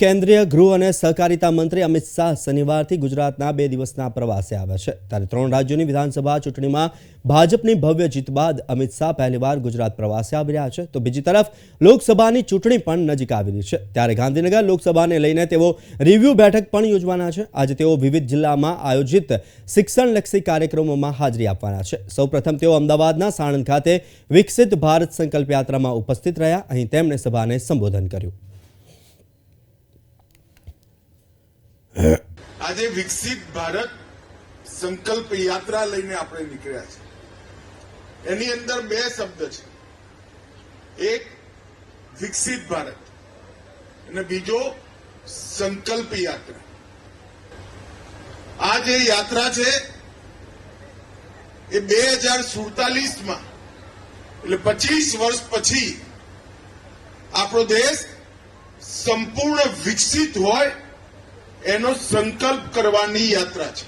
કેન્દ્રીય ગૃહ અને સહકારિતા મંત્રી અમિત શાહ શનિવારથી ગુજરાતના બે દિવસના પ્રવાસે આવ્યા છે. ત્યારે ત્રણ રાજ્યોની વિધાનસભા ચૂંટણીમાં ભાજપની ભવ્ય જીત બાદ અમિત શાહ પહેલીવાર ગુજરાત પ્રવાસે આવી રહ્યા છે. તો બીજી તરફ, લોકસભાની ચૂંટણી પણ નજીક આવી રહી છે. ત્યારે ગાંધીનગર લોકસભાને લઈને તેઓ રિવ્યૂ બેઠક પણ યોજવાના છે. આજે તેઓ વિવિધ જિલ્લામાં આયોજિત શિક્ષણલક્ષી કાર્યક્રમોમાં હાજરી આપવાના છે. સૌપ્રથમ તેઓ અમદાવાદના સાણંદ ખાતે વિકસિત ભારત સંકલ્પ યાત્રામાં ઉપસ્થિત રહ્યા. અહીં તેમણે સભાને સંબોધન કર્યું. આજે વિકસિત ભારત સંકલ્પ યાત્રા લઈને આપણે નીકળ્યા છે. એની અંદર બે શબ્દ છે. એક, વિકસિત ભારત. અને બીજો, સંકલ્પ યાત્રા. આ જે યાત્રા છે, એ બે હજાર સુડતાલીસમાં, એટલે પચીસ વર્ષ પછી આપણો દેશ સંપૂર્ણ વિકસિત હોય એનો સંકલ્પ કરવાની યાત્રા છે.